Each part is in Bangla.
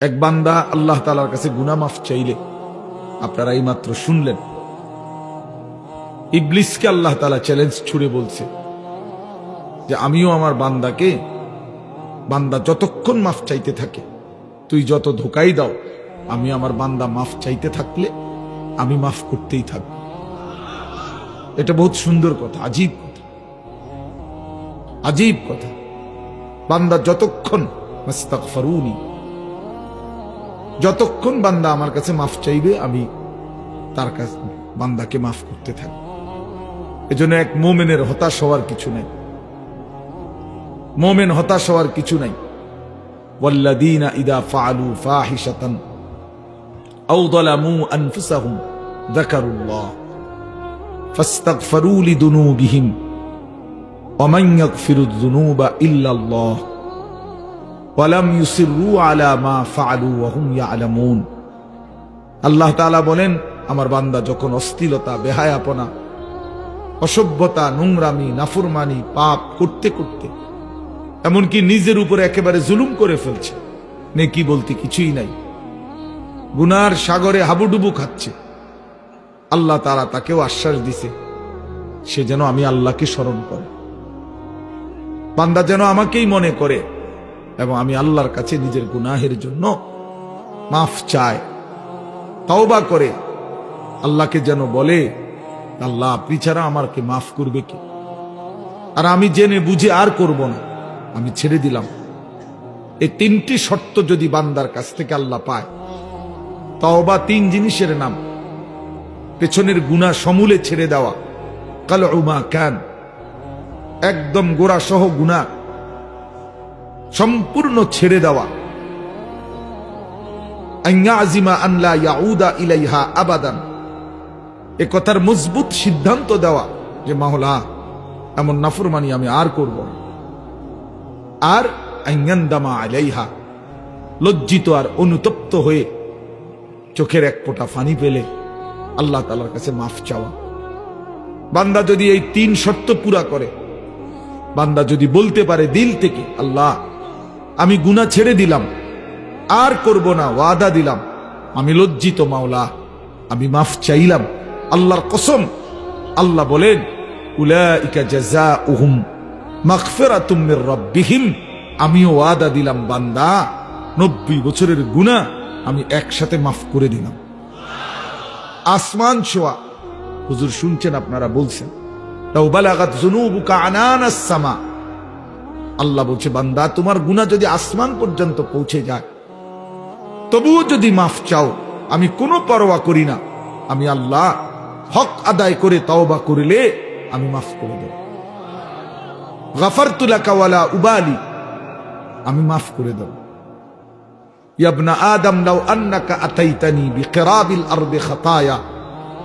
এক বান্দা আল্লাহ তালার কাছে গুনা মাফ চাইলে, আপনারা এই মাত্র শুনলেন। ইবলিসকে আল্লাহ তালা চ্যালেঞ্জ ছুড়ে বলছে যে, আমিও আমার বান্দাকে, বান্দা যতক্ষণ মাফ চাইতে থাকে, তুই যত ধোকাই দাও, আমি আমার বান্দা মাফ চাইতে থাকলে, আমি মাফ করতেই থাকব। এটা বহুত সুন্দর কথা, আজীব কথা। আজীব কথা। বান্দা যতক্ষণ মাস্তাগফিরুনি যতক্ষণ বান্দা আমার কাছে মাফ চাইবে, আমি তার কাছে বান্দাকে মাফ করতে থাকব। এজন্য এক মোমেনের হতাশ হওয়ার কিছু নাই। মোমেন হতাশ হওয়ার কিছু নাই। ওয়াল্লাদিনা ইদা ফালু ফাহিশাতান আও যালামু আনফুসাহুম যাকারুল্লাহ ফাস্তাগফিরু লিদুনুবিহিম ওয়া মান ইয়াগফিরুদ যুনুবা ইল্লাল্লাহ। ইউসিরু আলা মা ইয়ালামুন। আল্লাহ বলেন, আমার বান্দা যখন অস্থিলতা, বেহায়াপনা, অসভ্যতা, নোংরামি, নাফুরমানি, পাপ করতে করতে, এমনকি নিজের উপরে একেবারে জুলুম করে ফেলছে, নেকি বলতে কিছুই নাই, গুনার সাগরে হাবুডুবু খাচ্ছে, আল্লাহ তারা তাকেও আশ্বাস দিছে, সে যেন আমি আল্লাহকে স্মরণ করে। বান্দা যেন আমাকেই মনে করে এবং আমি আল্লাহর কাছে নিজের গুনাহের জন্য মাফ চায় তওবা করে আল্লাহকে যেন বলে, আল্লাহ, আপনি ছাড়া আমাকে মাফ করবে কি? আর আমি জেনে বুঝে আর করব না। আমি ছেড়ে দিলাম। এই তিনটি শর্ত যদি বান্দার কাছ থেকে আল্লাহ পায়, তওবা তিন জিনিসের নাম। পেছনের গুণা সমূলে ছেড়ে দেওয়া। কাল উমা ক্যান একদম গোড়া সহ গুণা সম্পূর্ণ ছেড়ে দেওয়া। আইয়াজিমা আনলা ইয়াউদা ইলাইহা আবাদান। এ কথার মজবুত সিদ্ধান্ত দেওয়া যে মাহলা এমন নাফরমানি আমি আর করব আর আলাইহা, লজ্জিত আর অনুতপ্ত হয়ে চোখের এক ফোঁটা ফানি পেলে আল্লাহ তালার কাছে মাফ চাওয়া। বান্দা যদি এই তিন শর্ত পুরা করে, বান্দা যদি বলতে পারে দিল থেকে, আল্লাহ আমি গুণা ছেড়ে দিলাম। আর করব না, ওয়াদা দিলাম। আমি লজ্জিত, মাওলা। আমি মাফ চাইলাম। আল্লাহর কসম। আল্লাহ বলেন, উলাইকা জাযাউহুম মাগফিরাতুম মির রাব্বিহিম। আমিও ওয়াদা দিলাম, বান্দা। নব্বই বছরের গুনাহ আমি একসাথে মাফ করে দিলাম। আসমান ছোঁয়া। হুজুর শুনছেন, আপনারা বলছেন তাও বালাগাত জুনুবুকা আনানাস সামা। আল্লাহ বলছে বান্দা তোমার গুণা যদি আসমান পর্যন্ত পৌঁছে যায় তবুও যদি মাফ চাও আমি কোনো পরোয়া করি না আমি আল্লাহ হক আদায় করে তওবা করিলে আমি মাফ করে দেব গাফার তুলাকাওয়ালা উবালি আমি মাফ করে দেব ইয়াবনা আদম লাউ আন্নাকা আতাইতানি বিকিরাবিল আরদি খাতায়া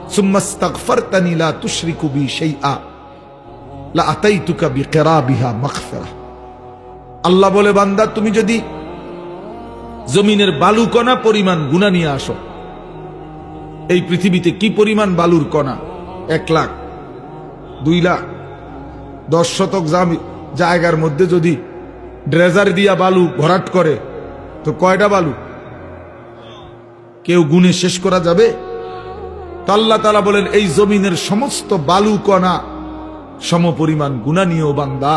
ثم استغفرتني لا تشرك بي شيئا لأتيتك بقرابها مغفرة আল্লাহ বলে, বান্দা, তুমি যদি জমিনের বালু কণা পরিমাণ গুণা নিয়ে আসো, এই পৃথিবীতে কি পরিমাণ বালুর কণা? এক লাখ, দুই লাখ, দশ শতক জায়গার মধ্যে যদি ড্রেজার দিয়া বালু ভরাট করে, তো কয়টা বালু? কেউ গুণে শেষ করা যাবে? তাল্লা তালা বলেন, এই জমিনের সমস্ত বালু কণা সম পরিমাণ গুণা নিয়েও বান্দা।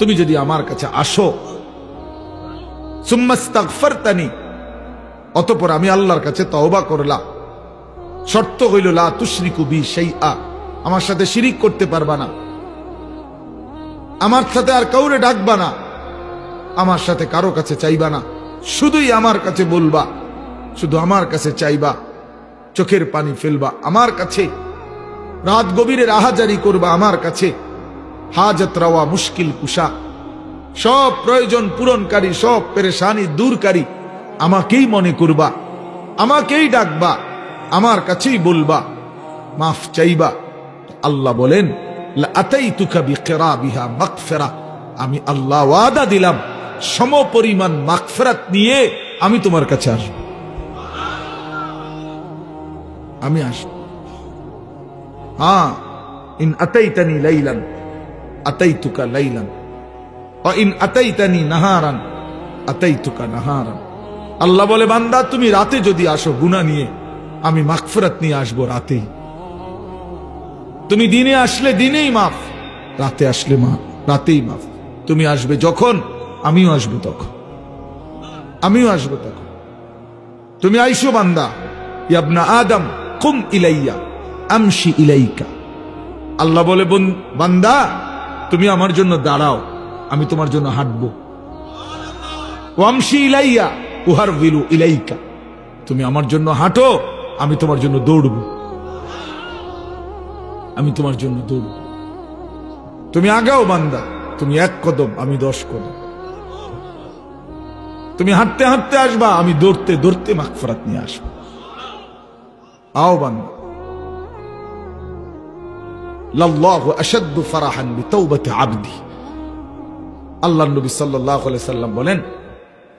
তুমি যদি আমার কাছে আসো, সুম্মাস্তাগফারতানি, অতপর আমি আল্লাহর কাছে তওবা করলাম। শর্ত হইল, লা তুশরিকু বি শাইআ, আমার সাথে শিরিক করতে পারবা না। আমার সাথে আর কাউরে ডাকবা না। আমার সাথে কারও কাছে চাইবা না। শুধুই আমার কাছে বলবা, শুধু আমার কাছে চাইবা, চোখের পানি ফেলবা, আমার কাছে। রাত গভীরের আহাজারি করবা, আমার কাছে। হাজত রাওয়া মুশকিল কুশা। সব প্রয়োজন পূরণকারী, সব পেরেশানি দূরকারী। আমাকেই মনে করবা, আমাকেই ডাকবা, আমার কাছেই বলবা, মাফ চাইবা। আল্লাহ বলেন আমি আল্লাহ ওয়াদা দিলাম সম পরিমাণ মাগফিরাত নিয়ে আমি তোমার কাছে আসব। আমি আসব। হ্যাঁ ইন আতাইতানি লাইলান। লাইলান। ইন নাহারান নাহারান। আল্লাহ বলে, বান্দা, তুমি রাতে যদি আসো নিয়ে, আমি মাগফিরাত নিয়ে আসব রাতেই। তুমি দিনে আসলে দিনেই মাফ, রাতে আসলে মা, রাতেই মাফ। তুমি আসবে যখন, আমিও আসব তখন। আমিও আসব তখন। তুমি আইসো বান্দা, ইয়াবনা আদম, কুম ইলাইয়া, আমশি ইলাইকা। আল্লাহ বলে বান্দা তুমি আমার জন্য দাঁড়াও, আমি তোমার জন্য হাঁটবো। ওয়ামশি ইলাইয়া উহার বিলু ইলাইকা। তুমি আমার জন্য হাঁটো, আমি তোমার জন্য দৌড়ব। আমি তোমার জন্য দৌড়ব। তুমি আগাও বান্দা, তুমি এক কদম, আমি দশ কদম। তুমি হাঁটতে হাঁটতে আসবা, আমি দৌড়তে দৌড়তে মাকফরাত নিয়ে আসব। আও বান্দা। আল্লাহ নবী আলাইহি সাল্লাম বলেন,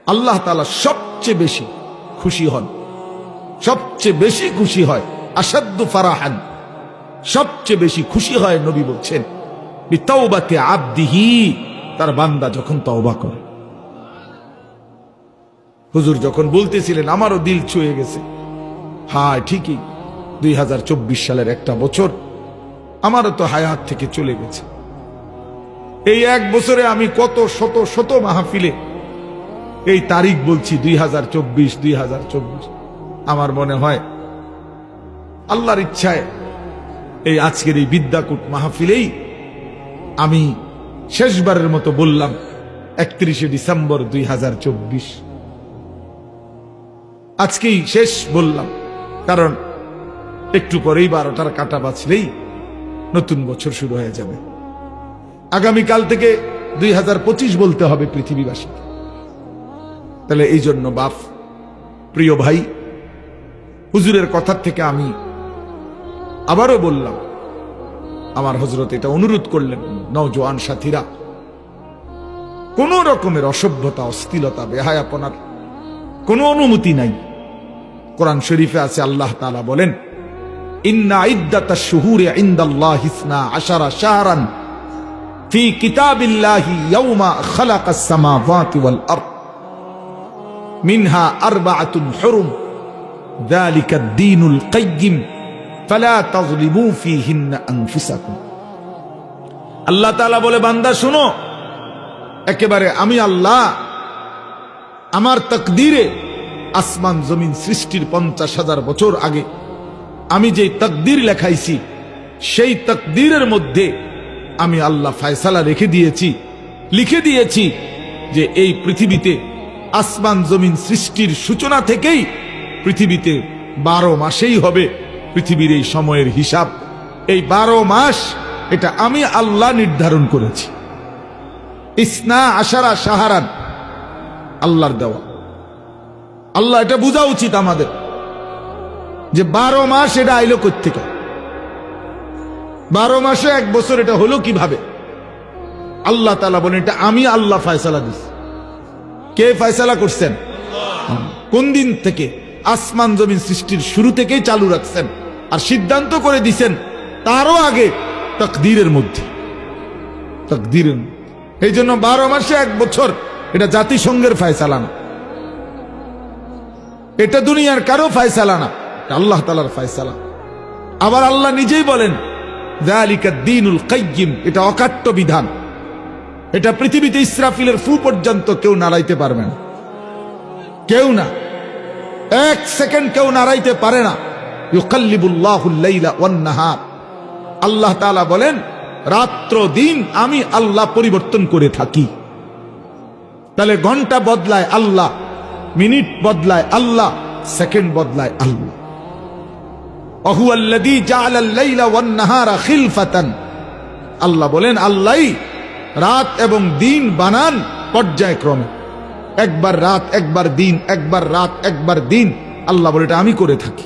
আল্লাহ তাআলা সবচেয়ে বেশি খুশি হন। সবচেয়ে বেশি খুশি হয় আসাদ্দু ফারাহান। সবচেয়ে বেশি খুশি হয় নবী বলছেন, বিতাওবাতি আবদিহি। তার বান্দা যখন তওবা করে। হুজুর যখন বলতেছিলেন, আমারও দিল ছুঁয়ে গেছে। হ্যাঁ ঠিকই দুই হাজার চব্বিশ সালের একটা বছর আমারও তো হায়াত থেকে চলে গেছে। এই এক বছরে আমি কত শত শত মাহফিলে, এই তারিখ বলছি দুই হাজার চব্বিশ, দুই হাজার চব্বিশ। আমার মনে হয় আল্লাহর ইচ্ছায় এই আজকের এই বিদ্যাকূট মাহফিলেই আমি শেষবারের মতো বললাম, একত্রিশে ডিসেম্বর দুই হাজার চব্বিশ। আজকেই শেষ বললাম, কারণ একটু পরেই বারোটার কাটা বাঁচলেই নতুন বছর শুরু হয়ে যাবে। আগামীকাল থেকে দুই হাজার পঁচিশ বলতে হবে পৃথিবীবাসী তাহলে এই জন্য বাপ, প্রিয় ভাই, হুজুরের কথার থেকে আমি আবারও বললাম, আমার হজরত এটা অনুরোধ করলেন নওজোয়ান সাথীরা, কোন রকমের অসভ্যতা, অস্থিলতা, বেহায়াপনার কোনো অনুমতি নাই। কোরআন শরীফে আছে, আল্লাহ তালা বলেন ইন্না ইদ্দাতা শুহুরে ইন্দাল্লাহ হিসনা আশারা শাহরান ফি কিতাবিল্লাহি ইয়াউমা খালাকাস সামাওয়াতি ওয়াল আরদ মিনহা আরবাআতুন হুরুম যালিকা আদ-দীনুল কাইয়্যিম ফালা তাযলিমু ফীহিন্না আনফুসাকুম। আল্লাহ তাআলা বলে, বান্দা, শুনো, একেবারে আমি আল্লাহ, আমার তকদিরে আসমান জমিন সৃষ্টির পঞ্চাশ হাজার বছর আগে আমি যে তকদির লেখাইছি, সেই তকদিরের মধ্যে আমি আল্লাহ ফায়সালা রেখে দিয়েছি, লিখে দিয়েছি যে এই পৃথিবীতে আসমান জমিন সৃষ্টির সূচনা থেকেই পৃথিবীতে বারো মাসেই হবে পৃথিবীর এই সময়ের হিসাব। এই বারো মাস এটা আমি আল্লাহ নির্ধারণ করেছি। ইসনা আশারা সাহারান, আল্লাহর দেওয়া। আল্লাহ এটা বোঝা উচিত আমাদের। যে বারো মাস এটা আইলো থেকে বারো মাসে এক বছর এটা হলো কীভাবে? আল্লাহ তালা বলেন, এটা আমি আল্লাহ ফায়সালা দিস কে ফায়সালা করছেন? কোন দিন থেকে? আসমান জমিন সৃষ্টির শুরু থেকেই চালু রাখছেন। আর সিদ্ধান্ত করে দিছেন, তারও আগে তকদিরের মধ্যে। তকদিরের এই জন্য বারো মাসে এক বছর এটা জাতিসংঘের ফায়সালা না। এটা দুনিয়ার কারও ফায়সালা না। আল্লাহ তালার ফায়সালা। আবার আল্লাহ নিজেই বলেন দিনুল কাইয়িম এটা অকাট্য বিধান। এটা পৃথিবীতে ইসরাফিলের ফু পর্যন্ত কেউ নাড়াইতে পারবে না। কেউ না। এক সেকেন্ড কেউ নাড়াইতে পারে না। আল্লাহ তাআলা বলেন, রাত্র দিন আমি আল্লাহ পরিবর্তন করে থাকি। তাহলে ঘণ্টা বদলায় আল্লাহ, মিনিট বদলায় আল্লাহ, সেকেন্ড বদলায় আল্লাহ। আল্লাহ বলেন আল্লাহ রাত এবং দিন বানান পর্যায়ক্রমে। একবার রাত, একবার দিন, একবার রাত, একবার দিন। আল্লাহ বলে, এটা আমি করে থাকি।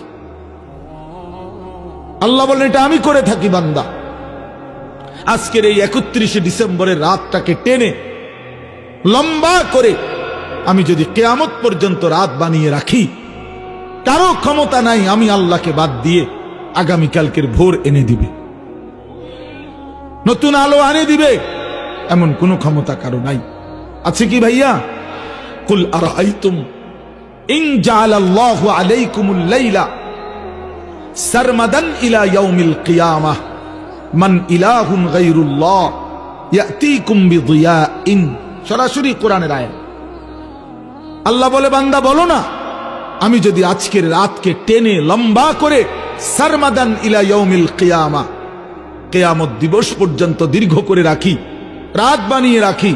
আল্লাহ বলেন, এটা আমি করে থাকি, বান্দা। আজকের এই একত্রিশে ডিসেম্বরের রাতটাকে টেনে, লম্বা করে আমি যদি কেয়ামত পর্যন্ত রাত বানিয়ে রাখি কারও ক্ষমতা নাই, আমি আল্লাহকে বাদ দিয়ে আগামীকালকের ভোর এনে দিবে। নতুন আলো আনে দিবে, এমন কোনো ক্ষমতা কারও নাই। আছে কি ভাইয়া? কুল আর আইতুম ইন জাআলাল্লাহু আলাইকুমুল লাইলা সারমাদান ইলা ইয়াউমিল কিয়ামাহ, মান ইলাহুন গায়রুল্লাহ ইয়াতিকুম বিদিয়াইন। সরাসরি কোরআনের আয়াত। আল্লাহ বলে, বান্দা বলো না আমি যদি আজকের রাতকে টেনে লম্বা করে সারমাদান ইলা ইয়াউমিল কিয়ামা, কেয়ামত দিবস পর্যন্ত দীর্ঘ করে রাখি, রাত বানিয়ে রাখি,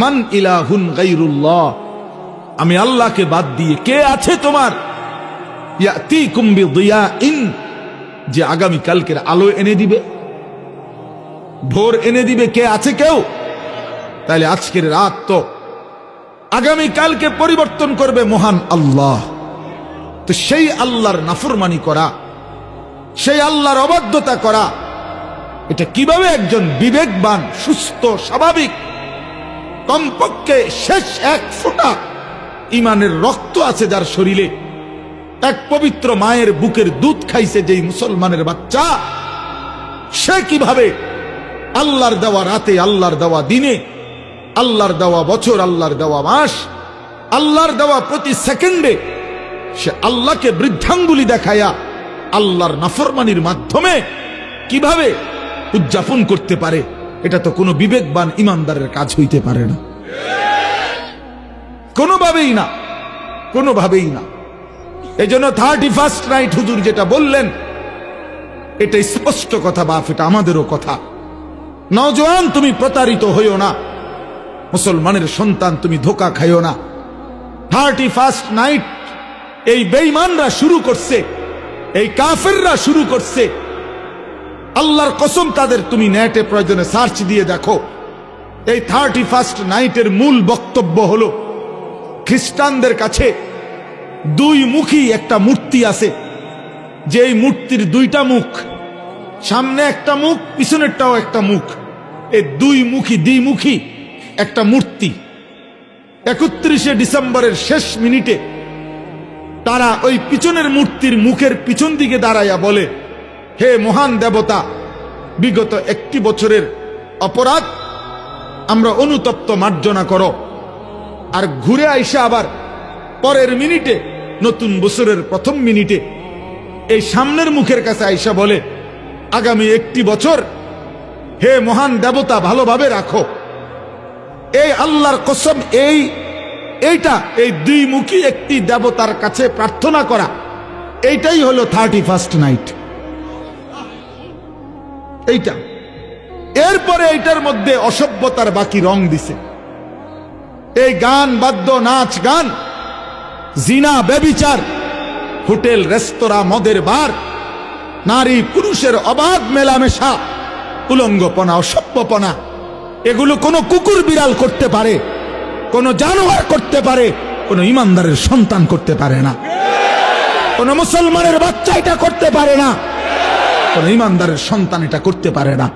মান ইলাহুন গাইরুল্লাহ আমি আল্লাহকে বাদ দিয়ে কে আছে তোমার? ইয়াতিকুম বিদিয়াইন, যে আগামী কালকের আলো এনে দিবে, ভোর এনে দিবে, কে আছে কেউ? তাহলে আজকের রাত তো আগামী কালকে পরিবর্তন করবে মহান আল্লাহ। তো সেই আল্লাহর নাফরমানি করা, সেই আল্লাহর অবাধ্যতা করা, এটা কীভাবে একজন বিবেকবান, সুস্থ, স্বাভাবিক, কমপক্ষে শেষ এক ফোঁটা ইমানের রক্ত আছে যার শরীরে, এক পবিত্র মায়ের বুকের দুধ খাইছে যেই মুসলমানের বাচ্চা, সে কীভাবে আল্লাহর দেওয়া রাতে, আল্লাহর দেওয়া দিনে আল্লাহর দেওয়া বছর, আল্লাহর দেওয়া মাস, আল্লাহর দেওয়া প্রতি সেকেন্ডে সে আল্লাহকে বৃদ্ধাঙ্গুলি দেখায়া আল্লাহর নাফরমানির মাধ্যমে কীভাবে উদযাপন করতে পারে, এটা তো কোনো বিবেকবান ইমানদারের কাজ হইতে পারে না। কোনোভাবেই না কোনোভাবেই না। এই জন্য থার্টি ফার্স্ট নাইট হুজুর যেটা বললেন, এটা স্পষ্ট কথা, বাপ, এটা আমাদেরও কথা। নজওয়ান তুমি প্রতারিত হইও না। মুসলমানের সন্তান তুমি ধোকা খাইও না। থার্টি ফার্স্ট নাইট এই বেইমানরা শুরু করছে, এই কাফেররা শুরু করছে। আল্লাহর কসম তাদের তুমি নেটে প্রয়োজনে সার্চ দিয়ে দেখো। এই থার্টি ফার্স্ট নাইটের মূল বক্তব্য হল, খ্রিস্টানদের কাছে দুই মুখী একটা মূর্তি আছে। যে এই মূর্তির দুইটা মুখ, সামনে একটা মুখ, পিছনেরটাও একটা মুখ। এই দুই মুখী, দ্বিমুখী একটা মূর্তি। একত্রিশে ডিসেম্বরের শেষ মিনিটে তারা ওই পিছনের মূর্তির মুখের পিছন দিকে দাঁড়াইয়া বলে, হে মহান দেবতা, বিগত একটি বছরের অপরাধ আমরা অনুতপ্ত মার্জনা করো। আর ঘুরে আইসা আবার পরের মিনিটে, নতুন বছরের প্রথম মিনিটে এই সামনের মুখের কাছে আইসা বলে, আগামী একটি বছর হে মহান দেবতা ভালোভাবে রাখো। এই আল্লাহর কসম, এই, এইটা এই দুই মুখী একটি দেবতার কাছে প্রার্থনা করা। এইটাই হলো থার্টি ফার্স্ট নাইট এইটা। এরপরে এইটার মধ্যে অসভ্যতার বাকি রং দিছে। এই গান, বাদ্য, নাচ, গান, জিনা, ব্যবিচার, হোটেল, রেস্তোরাঁ, মদের বার, নারী, পুরুষের অবাধ মেলামেশা, উলঙ্গপনা, অসভ্যপনা এগুলো কোনো কুকুর বিড়াল করতে পারে, কোনো জানোয়ার করতে পারে, কোনো ইমানদারের সন্তান করতে পারে না। কোনো মুসলমানের বাচ্চা এটা করতে পারে না, কোন ইমানদারের সন্তান এটা করতে পারে না।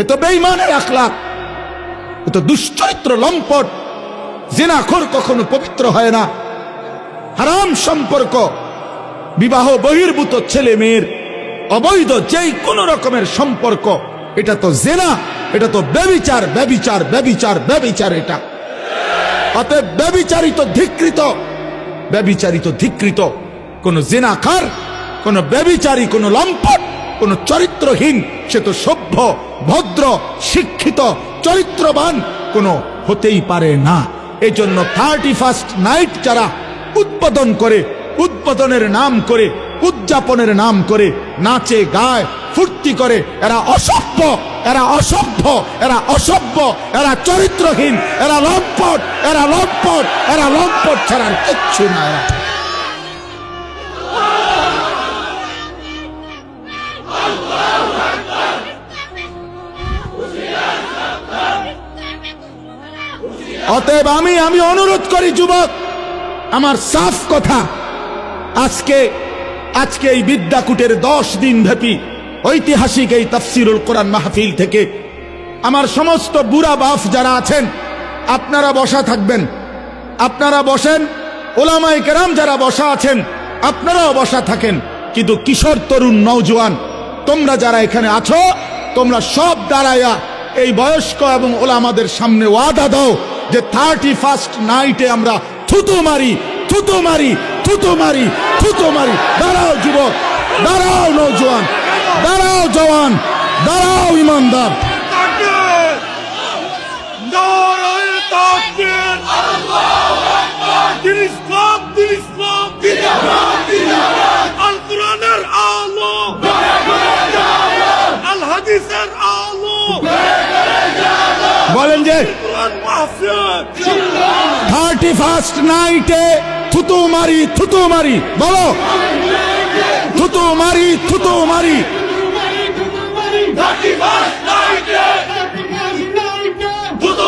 এ তো বেইমানের আখলাক, এ তো দুশ্চরিত্র লম্পট, জেনাখোর কখনো পবিত্র হয় না। হারাম সম্পর্ক, বিবাহ বহির্ভূত ছেলে মেয়ের অবৈধ যেই কোনো রকমের সম্পর্ক এটা তো জেনা, এটা তো ব্যবিচার ব্যবিচার ব্যবিচার ব্যবিচার এটা। অতএব ব্যবিচারিত, ধিকৃত ব্যবিচারিত, ধিকৃত, কোন জেনাকার, কোন ব্যবিচারী, কোন লম্পট, কোন চরিত্রহীন, সে তো সভ্য, ভদ্র, শিক্ষিত, চরিত্রবান, কোনো হতেই পারে না। এজন্য জন্য থার্টি ফার্স্ট নাইট যারা উৎপাদন করে উদ্বোধনের নাম করে, উদযাপনের নাম করে, নাচে, গায়, ফুর্তি করে, এরা অসভ্য এরা অসভ্য এরা অসভ্য, এরা চরিত্রহীন, এরা লম্পট এরা লম্পট এরা লম্পট ছাড়ার কিচ্ছু না এরা। অতএব আমি আমি অনুরোধ করি, যুবক, আমার সাফ কথা আজকে আজকে এই বিদ্যাকুটের দশ দিন ব্যাপী ঐতিহাসিক এই তফসিরুল কোরআন মাহফিল থেকে আমার সমস্ত বুড়া বাফ যারা আছেন, আপনারা বসা থাকবেন। আপনারা বসেন ওলামাই কেরাম যারা বসা আছেন, আপনারাও বসা থাকেন। কিন্তু কিশোর তরুণ নৌজওয়ান তোমরা যারা এখানে আছো, তোমরা সব দাঁড়ায়া এই বয়স্ক এবং ওলামাদের সামনে ওয়াদা দাও যে থার্টি ফার্স্ট নাইটে আমরা থুতু মারি থুতু মারি থুতু মারি থুতু মারি। দাঁড়াও যুবক দাঁড়াও নৌজওয়ান দাঁড়াও জওয়ান দাঁড়াও ইমানদার। বলেন যে থার্টি ফার্স্ট নাইটে থুতু মারি থুতু মারি বলো। থুতু মারি থুতু মারি থার্টি বসো। নাইটে দুটো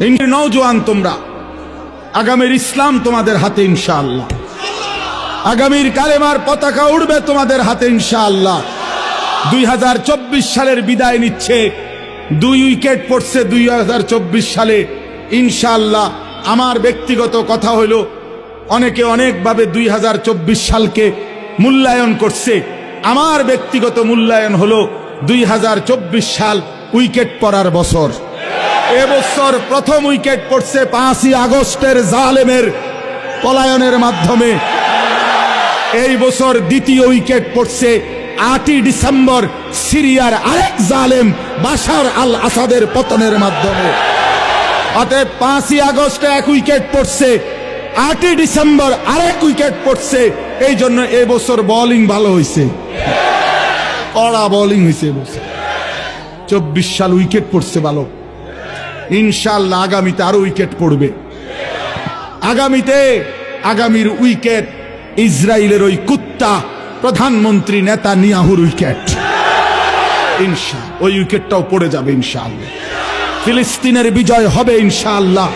নৌজওয়ান তোমরা। আগামীর ইসলাম তোমাদের হাতে ইনশাআল্লাহ। আগামীর কালেমার পতাকা উড়বে তোমাদের হাতে ইনশাআল্লাহ। দুই হাজার চব্বিশ সালের বিদায় নিচ্ছে, দুই উইকেট পড়ছে দুই হাজার চব্বিশ সালে। ইনশাআল্লাহ, আমার ব্যক্তিগত কথা হলো, অনেকে অনেকভাবে দুই হাজার চব্বিশ সালকে মূল্যায়ন করছে। আমার ব্যক্তিগত মূল্যায়ন হলো, দুই হাজার চব্বিশ সাল উইকেট পড়ার বছর। এবছর প্রথম উইকেট পড়ছে পাঁচই আগস্টের জালেমের পলায়নের মাধ্যমে। এই বছর দ্বিতীয় উইকেট পড়ছে আটই ডিসেম্বর সিরিয়ার আরেক জালেম বাশার আল আসাদের পতনের মাধ্যমে। অতএব পাঁচই আগস্টে এক উইকেট পড়ছে, আটই ডিসেম্বর আরেক উইকেট পড়ছে। এই জন্য এবছর বোলিং ভালো হয়েছে কড়া বোলিং হয়েছে এবছর। চব্বিশ সাল উইকেট পড়ছে ভালো ইনশাল্লাহ আগামীতে আরও উইকেট পড়বে। আগামীতে আগামীর উইকেট ইসরায়েলের ওই কুত্তা প্রধানমন্ত্রী নেতা নিয়াহুর উইকেট। ইনশা ওই উইকেটটাও পড়ে যাবে ইনশাআল্লাহ। ফিলিস্তিনের বিজয় হবে ইনশাআল্লাহ।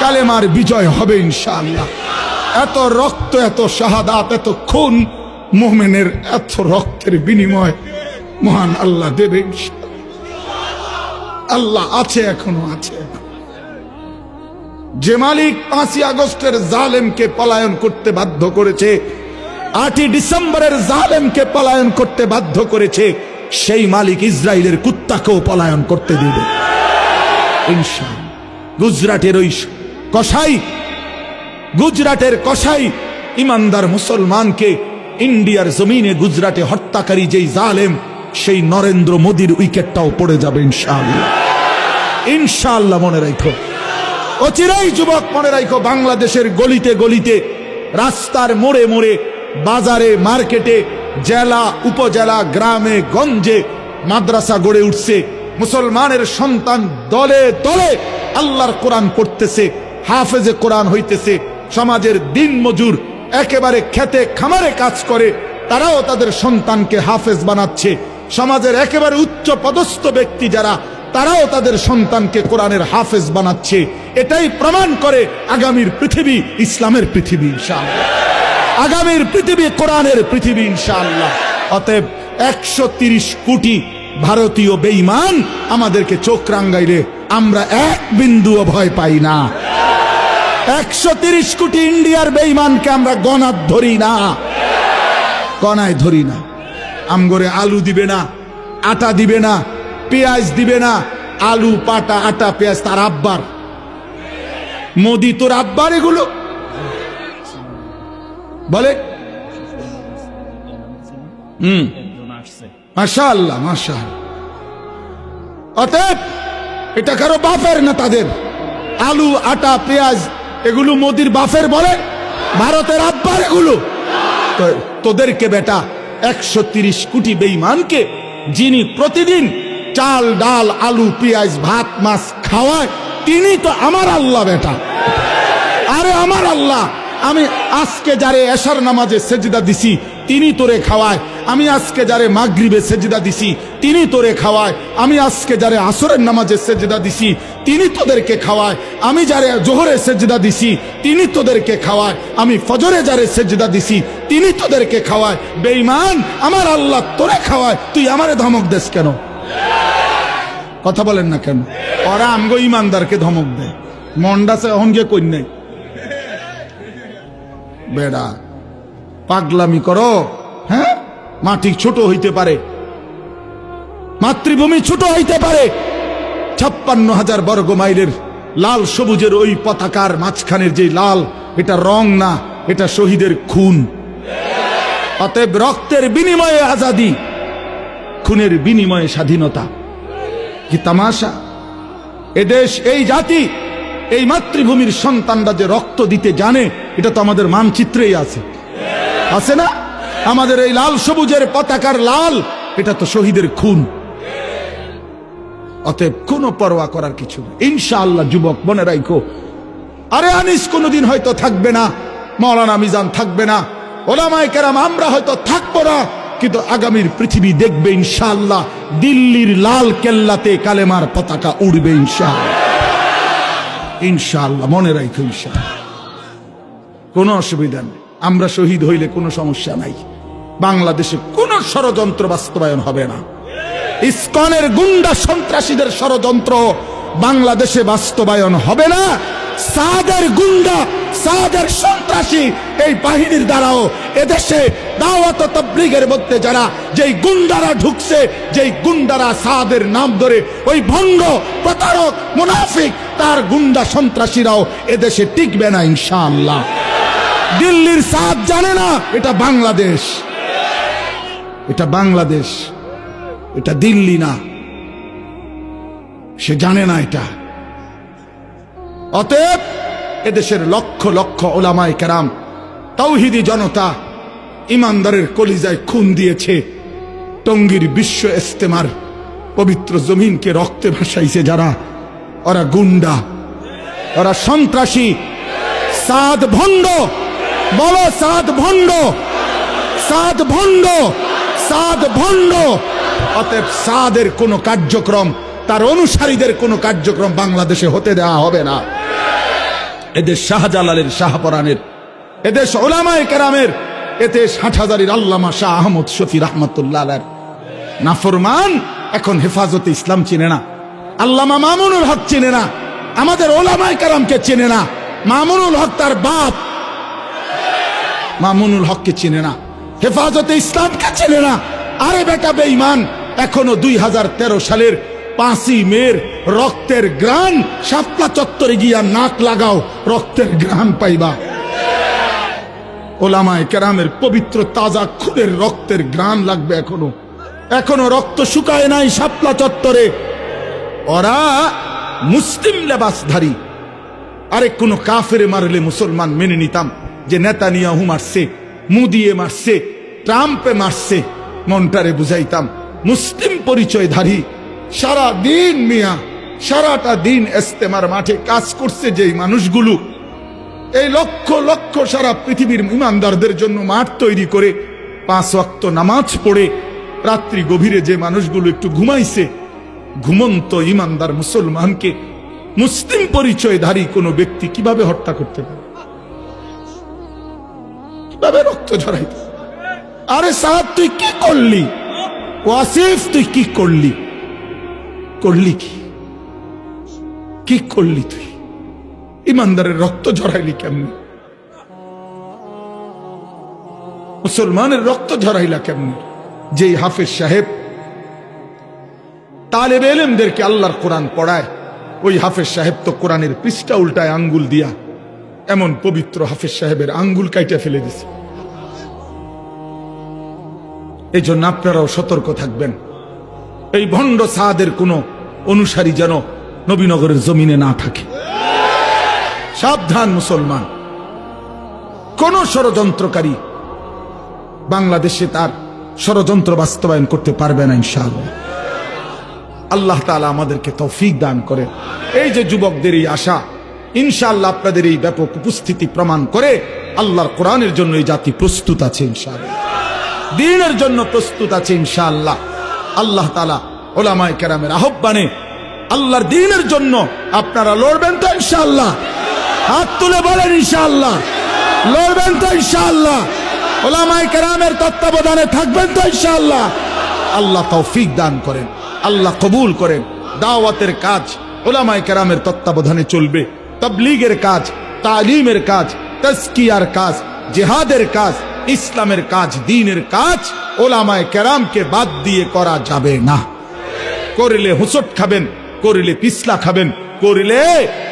কালেমার বিজয় হবে ইনশাআল্লাহ। এত রক্ত, এত শাহাদাত, এত খুন মোমেনের, এত রক্তের বিনিময় মহান আল্লাহ দেবে ইনশাআল্লাহ। আল্লাহ আছে এখনও, আছে যে মালিক পাঁচই আগস্টের জালেমকে পলায়ন করতে বাধ্য করেছে, আটই ডিসেম্বরের জালেমকে পলায়ন করতে বাধ্য করেছে, সেই মালিক ইসরায়েলের কুত্তাকেও পলায়ন করতে দিবে। গুজরাটের ওই কসাই, গুজরাটের কসাই ইমানদার মুসলমানকে ইন্ডিয়ার জমিনে গুজরাটে হত্যাকারী যেই জালেম সেই নরেন্দ্র মোদীর উইকেটটাও পড়ে যাবে ইনশাআল্লাহ। ইনশাআল্লাহ মনে রাখো। অচিরাই যুবক, মনে রাখো বাংলাদেশের গলিতে গলিতে, রাস্তার মোড়ে মোড়ে, বাজারে, মার্কেটে, জেলা, উপজেলা, গ্রামে, গঞ্জে মাদ্রাসা গড়ে উঠছে। মুসলমানের সন্তান দলে দলে আল্লাহর কোরআন পড়তেছে, হাফেজে কোরআন হইতেছে। সমাজের দিন মজুর, একেবারে খেতে খামারে কাজ করে, তারাও তাদের সন্তানকে হাফেজ বানাচ্ছে। সমাজের একেবারে উচ্চ পদস্থ ব্যক্তি যারা, তারাও তাদের সন্তানকে কোরআনের হাফেজ বানাচ্ছে। এটাই প্রমাণ করে আগামীর পৃথিবী ইসলামের পৃথিবী, ইনশাআল্লাহ। আগামীর পৃথিবী কোরআনের পৃথিবী, ইনশাআল্লাহ। অতএব একশো কোটি ভারতীয় বেঈমান আমাদেরকে চোখ রাঙ্গাইলে আমরা এক বিন্দুও ভয় পাই না। একশো কোটি ইন্ডিয়ার বেঈমানকে আমরা গণাত ধরি না। গণায় ধরি না। আমগরে আলু দিবে না, আটা দিবে না, পেঁয়াজ দিবে না, আলু, পাটা, আটা, পেঁয়াজ তার আব্বার। মোদি তোর আব্বার এগুলো? বলে? হুম। মাশা আল্লাহ মাশা অতএব, এটা কারও বাপের না তাদের। আলু, আটা, পেঁয়াজ, এগুলো মোদির বাপের বলে, ভারতের আব্বার এগুলো। তোদেরকে বেটা একশো তিরিশ কোটি বেইমানকে যিনি প্রতিদিন চাল, ডাল, আলু, পেঁয়াজ, ভাত, মাছ খাওয়ায়, তিনি তো আমার আল্লাহ বেটা। আরে আমার আল্লাহ, আমি আজকে যারে এশার নামাজে সেজদা দিছি, তিনি তোরে খাওয়ায়। আমি আজকে যারে মাগরিবে সেজদা দিছি, তিনি তোরে খাওয়ায়। আমি আজকে যারে আসরের নামাজে সেজদা দিছি, তিনি তোদেরকে খাওয়ায়। আমি যারে জোহরে সেজদা দিছি, তিনি তোদেরকে খাওয়ায়। আমি ফজরে যারে সেজদা দিছি, তিনি তোদেরকে খাওয়ায়। বেঈমান, আমার আল্লাহ তোরে খাওয়ায়। তুই আমারে ধমক দেস কেন? কথা বলেন না কেন? ওরা আমগো ইমানদারকে ধমক দেয়। মন্ডাসে অহনকে কই নাই। বেড়া, পাগলামি করো। মাটি ছোট হইতে পারে। মাতৃভূমি ছোট হইতে পারে। ছাপ্পান্ন হাজার বর্গ মাইলের লাল সবুজের ওই পতাকার মাঝখানের যে লাল, এটা রং না, এটা শহীদের খুন। অতএব রক্তের বিনিময়ে আজাদি, খুনের বিনিময়ে স্বাধীনতা। কি তামাশা? এদেশ এই জাতি, এই মাতৃভূমির সন্তানরা যে রক্ত দিতে জানে, এটা তো আমাদের মানচিত্রেই আছে। আছে না? আমাদের এই লাল সবুজের পতাকার লাল, এটা তো শহীদের খুন। অতএব কোনো পরোয়া করার কিছু নেই। ইনশাআল্লাহ, যুবক, মনে রাখো আরে আনিস কোনোদিন হয়তো থাকবে না, মৌলানা মিজান থাকবে না, ওলামায় কেরাম আমরা হয়তো থাকব না, কিন্তু আগামীর পৃথিবী দেখবে ইনশাআল্লাহ, দিল্লির লাল কেল্লাতে কালেমার পতাকা উড়বে ইনশাআল্লাহ। ইনশাআল্লাহ, মনে রাখো ইনশাআল্লাহ। কোনো অসুবিধা নেই। আমরা শহীদ হইলে কোনো সমস্যা নাই। বাংলাদেশে কোনো ষড়যন্ত্র বাস্তবায়ন হবে না। ইস্কনের গুন্ডা সন্ত্রাসীদের ষড়যন্ত্র বাংলাদেশে বাস্তবায়ন হবে না। সাদের গুন্ডা, সাদের সন্ত্রাসী এই বাহিনীর দ্বারাও এদেশে দাওয়াত তবলিগের মধ্যে যারা যেই গুন্ডারা ঢুকছে, যেই গুন্ডারা সাদের নাম ধরে ওই ভঙ্গ প্রতারক, মুনাফিক, তার গুন্ডা সন্ত্রাসীরাও এদেশে টিকবে না ইনশাআল্লাহ। দিল্লির সাদ জানে না, এটা বাংলাদেশ। এটা বাংলাদেশ, এটা দিল্লি না। সে জানে না এটা। অতএব এদেশের লক্ষ লক্ষ ওলামায় কেরাম তৌহিদি জনতা ইমানদারের কলিজায় খুন দিয়েছে। টঙ্গীর বিশ্ব ইস্তেমার পবিত্র জমিনকে রক্তে ভাসাইছে যারা, ওরা গুন্ডা, ওরা সন্ত্রাসী। সাদ ভণ্ড, বলো সাদ ভণ্ড সাদ ভণ্ড। সাদ ভণ্ড। অতএব সাদের কোনো কার্যক্রম, তার অনুসারীদের কোনো কার্যক্রম বাংলাদেশে হতে দেওয়া হবে না। এদের শাহজালালের শাহপরানের এদেশ ওলামায় কেরামের এতে ষাট হাজারের আল্লামা শাহ আহমদ শফি রহমতুল্লাহ নাফরমান এখন হেফাজতে ইসলাম চিনে না। আল্লামা মামুনুল হক চিনে না। আমাদের ওলামায় কেরামকে চেনে না। মামুনুল হক তার বাপ। মামুনুল হককে চিনে না। হেফাজতে ইসলামকে চিনে না? আরে বেটা বেঈমান, এখনও দুই হাজার তেরো সালের পাঁচই মের রক্তের গ্রাম শাপলা চত্বরে গিয়া নাক লাগাও, রক্তের গ্রাম পাইবা। ওলামায় কেরামের পবিত্র তাজা খুনের রক্তের গ্রাম লাগবে এখনও। এখনও রক্ত শুকায় নাই সাপলা চত্বরে। ওরা মুসলিম লেবাসধারী। আরে কোনো কাফেরে মারলে মুসলমান মেনে নিতাম যে নেতানিয়াহু মারছে মুদিয়ে মারছে, ট্রাম্পে মারছে। মনটারে বুঝাইতাম, মুসলিম পরিচয়ধারী সারা দিন মিয়া, সারাটা দিন এস্তেমার মাঠে কাজ করছে যেই মানুষগুলো। এই লক্ষ লক্ষ সারা পৃথিবীর ইমানদারদের জন্য মাঠ তৈরি করে পাঁচ ওয়াক্ত নামাজ পড়ে রাত্রি গভীরে যে মানুষগুলো একটু ঘুমাইছে, ঘুমন্ত ইমানদার মুসলমানকে মুসলিম পরিচয়ধারী কোনো ব্যক্তি কীভাবে হত্যা করতে পারে? কীভাবে রক্ত ঝরাইতে আরে সাহাব, তুই কি করলি? ওয়াসিফ, তুই কি করলি? করলি কি? কি করলি তুই? ইমানদারের রক্ত ঝরাইলি কেমনি? মুসলমানের রক্ত ঝরাইলা কেমনি? যেই হাফেজ সাহেব তালেব এলেমদেরকে আল্লাহর কোরআন পড়ায়, ওই হাফেজ সাহেব তো কোরআনের পৃষ্ঠা উল্টায় আঙ্গুল দিয়া এমন পবিত্র হাফেজ সাহেবের আঙ্গুল কাইটা ফেলে দিছে। এই জন্য আপনারাও সতর্ক থাকবেন। এই ভণ্ড সাদের কোনো অনুসারী যেন নবীনগরের জমিনে না থাকে। সাবধান মুসলমান। কোন ষড়যন্ত্রকারী বাংলাদেশে তার ষড়যন্ত্র বাস্তবায়ন করতে পারবে না ইনশাআল্লাহ। আল্লাহ তালা আমাদেরকে তৌফিক দান করে এই যে যুবকদের এই আশা ইনশাআল্লাহ আপনাদের এই ব্যাপক উপস্থিতি প্রমাণ করে আল্লাহর কোরআনের জন্য এই জাতি প্রস্তুত আছে ইনশাআল্লাহ। দিনের জন্য প্রস্তুত আছে ইনশাআল্লাহ। আল্লাহ তালা ওলামায় কেরামের আহ্বানে আল্লাহর দিনের জন্য আপনারা লড়বেন তো ইনশাআল্লাহ। হাত তুলে বলেন ইনশাআল্লাহ। লড়বেন তো ইনশাআল্লাহ। ওলামায় কেরামের তত্ত্বাবধানে থাকবেন তো ইনশাআল্লাহ। আল্লাহ তৌফিক দান করেন, আল্লাহ কবুল করেন। দাওয়াতের কাজ ওলামায় কেরামের তত্ত্বাবধানে চলবে। তবলিগের কাজ, তালিমের কাজ তস্কিয়ার কাজ, জেহাদের কাজ, ইসলামের কাজ, দিনের কাজ ওলামায় কেরামকে বাদ দিয়ে করা যাবে না। করিলে হুসট খাবেন, করিলে পিছলা খাবেন, করিলে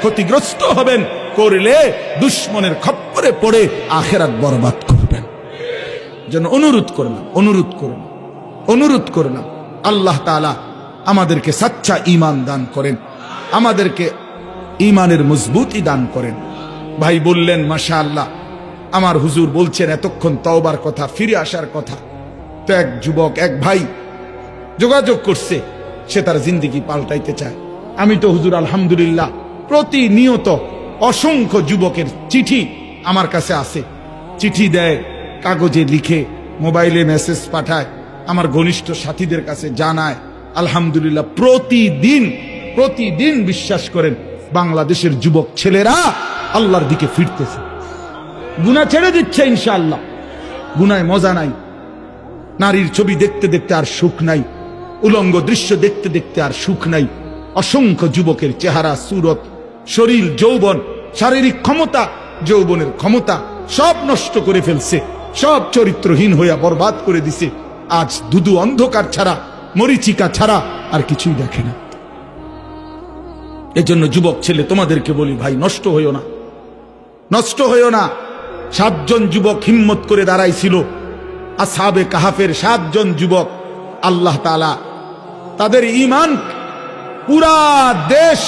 ক্ষতিগ্রস্ত হবেন, করিলে দুশ্মনের খপ্পরে পড়ে আখেরাত বরবাদ করবেন। যেন অনুরোধ করলাম অনুরোধ করলাম অনুরোধ করলাম আল্লাহ তাআলা আমাদেরকে সাচ্চা ঈমান দান করেন, আমাদেরকে ঈমানের মজবুতি দান করেন। ভাই বললেন মাশা আল্লাহ আমার হুজুর বলছেন এতক্ষণ তওবার কথা, ফিরে আসার কথা। তো এক যুবক, এক ভাই যোগাযোগ করছে, সে তার জিন্দিগি পাল্টাইতে চায়। আমি তো হুজুর, আলহামদুলিল্লাহ, প্রতিনিয়ত অসংখ্য যুবকের চিঠি আমার কাছে আসে চিঠি দেয়, কাগজে লিখে, মোবাইলে মেসেজ পাঠায়, আমার ঘনিষ্ঠ সাথীদের কাছে জানায়। আলহামদুলিল্লাহ, প্রতিদিন প্রতিদিন বিশ্বাস করেন বাংলাদেশের যুবক ছেলেরা আল্লাহর দিকে ফিরতেছে। গুনা ছেড়ে দিচ্ছে ইনশাআল্লাহ। গুনায় মজা নাই। নারীর ছবি দেখতে দেখতে আর সুখ নাই। উলঙ্গ দৃশ্য দেখতে দেখতে আর সুখ নাই। অসংখ্য যুবকের চেহারা, সুরত, শরীর, যৌবন, শারীরিক ক্ষমতা, যৌবনের ক্ষমতা সব নষ্ট করে ফেলছে। সব চরিত্রহীন হইয়া বরবাদ করে দিছে। আজ দুদু অন্ধকার ছাড়া, মরিচিকা ছাড়া আর কিছুই দেখে না। এজন্য যুবক ছেলে, তোমাদেরকে বলি ভাই, নষ্ট হইও না। নষ্ট হইও না। সাতজন যুবক হিম্মত করে দাঁড়াইছিল। আর সাবে কাহাফের সাতজন যুবক, আল্লাহ তালা তাদের ইমান পুরা দেশ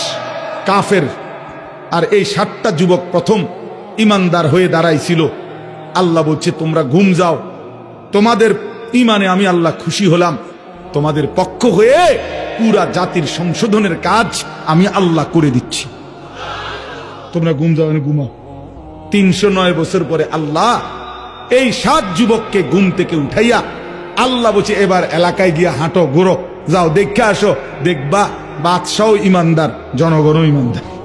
কাফের। আর এই সাতটা যুবক প্রথম ইমানদার হয়ে দাঁড়াইছিল। আল্লাহ বলছে, তোমরা ঘুম যাও। তোমাদের ইমানে আমি আল্লাহ খুশি হলাম। তোমাদের পক্ষ হয়ে পুরা জাতির সংশোধনের কাজ আমি আল্লাহ করে দিচ্ছি। তোমরা গুম যাও গুমা তিনশো নয় বছর পরে আল্লাহ এই সাত যুবককে গুম থেকে উঠাইয়া আল্লাহ বলছে, এবার এলাকায় গিয়া হাঁটো, ঘুরো। যাও, দেখে আসো। দেখবা বাদশাহ ইমানদার, জনগণও ইমানদার।